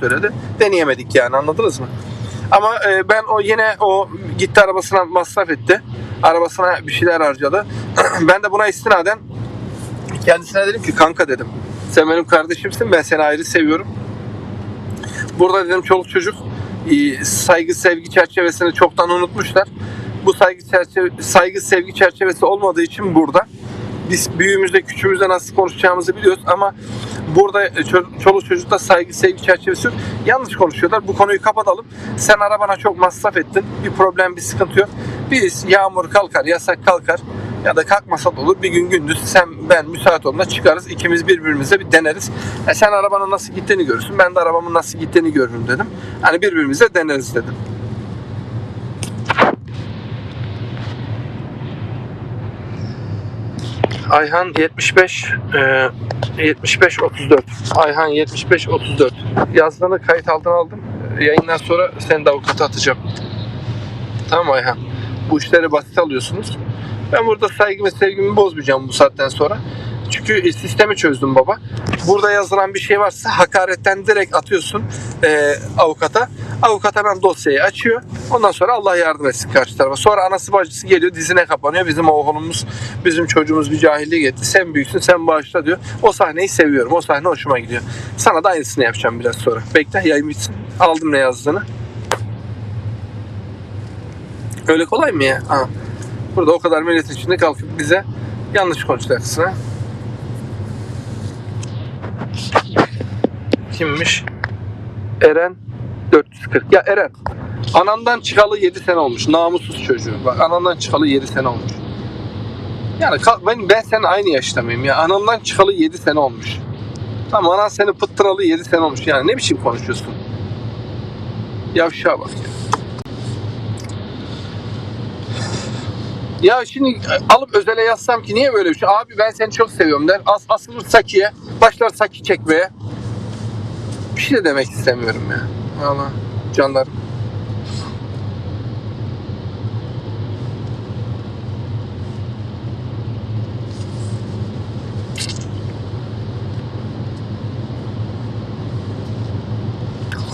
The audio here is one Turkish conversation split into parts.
söyledi. Deneyemedik yani anladınız mı? Ama e, ben o yine o gitti arabasına masraf etti. Arabasına bir şeyler harcadı. ben de buna istinaden kendisine dedim ki kanka dedim. Sen benim kardeşimsin ben seni ayrı seviyorum. Burada dedim çoluk çocuk e, saygı sevgi çerçevesini çoktan unutmuşlar. Bu saygı çerçeve, saygı sevgi çerçevesi olmadığı için burada biz büyüğümüzle küçüğümüzle nasıl konuşacağımızı biliyoruz ama burada ço- çoluk çocukta saygı sevgi çerçevesi yok. Yanlış konuşuyorlar. Bu konuyu kapatalım. Sen arabana çok masraf ettin. Bir problem, bir sıkıntı yok. Biz yağmur kalkar, yasak kalkar ya da kalkmasa da olur. Bir gün gündüz sen ben müsait olduğunda çıkarız. İkimiz birbirimize bir deneriz. E sen arabanın nasıl gittiğini görürsün. Ben de arabamın nasıl gittiğini görürüm dedim. Hani birbirimize deneriz dedim. Ayhan 75 e, 75 34. Ayhan 75 34. Yazdığını kayıt altına aldım. E, Yayından sonra seni de avukata atacağım. Tamam Ayhan? Bu işleri basit alıyorsunuz. Ben burada saygımı sevgimi bozmayacağım bu saatten sonra. Çünkü sistemi çözdüm baba. Burada yazılan bir şey varsa hakaretten direkt atıyorsun e, avukata. Avukat hemen dosyayı açıyor. Ondan sonra Allah yardım etsin karşı tarafa. Sonra anası bacısı geliyor dizine kapanıyor. Bizim oğlumuz, bizim çocuğumuz bir cahilliğe gitti. Sen büyüksün sen bağışla diyor. O sahneyi seviyorum. O sahne hoşuma gidiyor. Sana da aynısını yapacağım biraz sonra. Bekle yayın bitsin. Aldım ne yazdığını. Öyle kolay mı ya? Ha. Burada o kadar millet içinde kalkıp bize yanlış konuşacaksın ha. Kimmiş? Eren 440. Ya Eren anandan çıkalı 7 sene olmuş. Namussuz çocuğu. Bak anandan çıkalı 7 sene olmuş. Yani ben, ben senin aynı yaşta mıyım ya? Anandan çıkalı 7 sene olmuş. Tamam anan seni pıttıralı 7 sene olmuş. Yani ne biçim konuşuyorsun? Yavşağa bak ya. Ya şimdi alıp özele yazsam ki niye böyle bir şey? Abi ben seni çok seviyorum der. As asılır Saki'ye. Başlar Saki çekmeye. Bir şey de demek istemiyorum ya. Valla canlarım.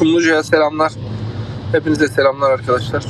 Kumluca'ya selamlar. Hepinize selamlar arkadaşlar.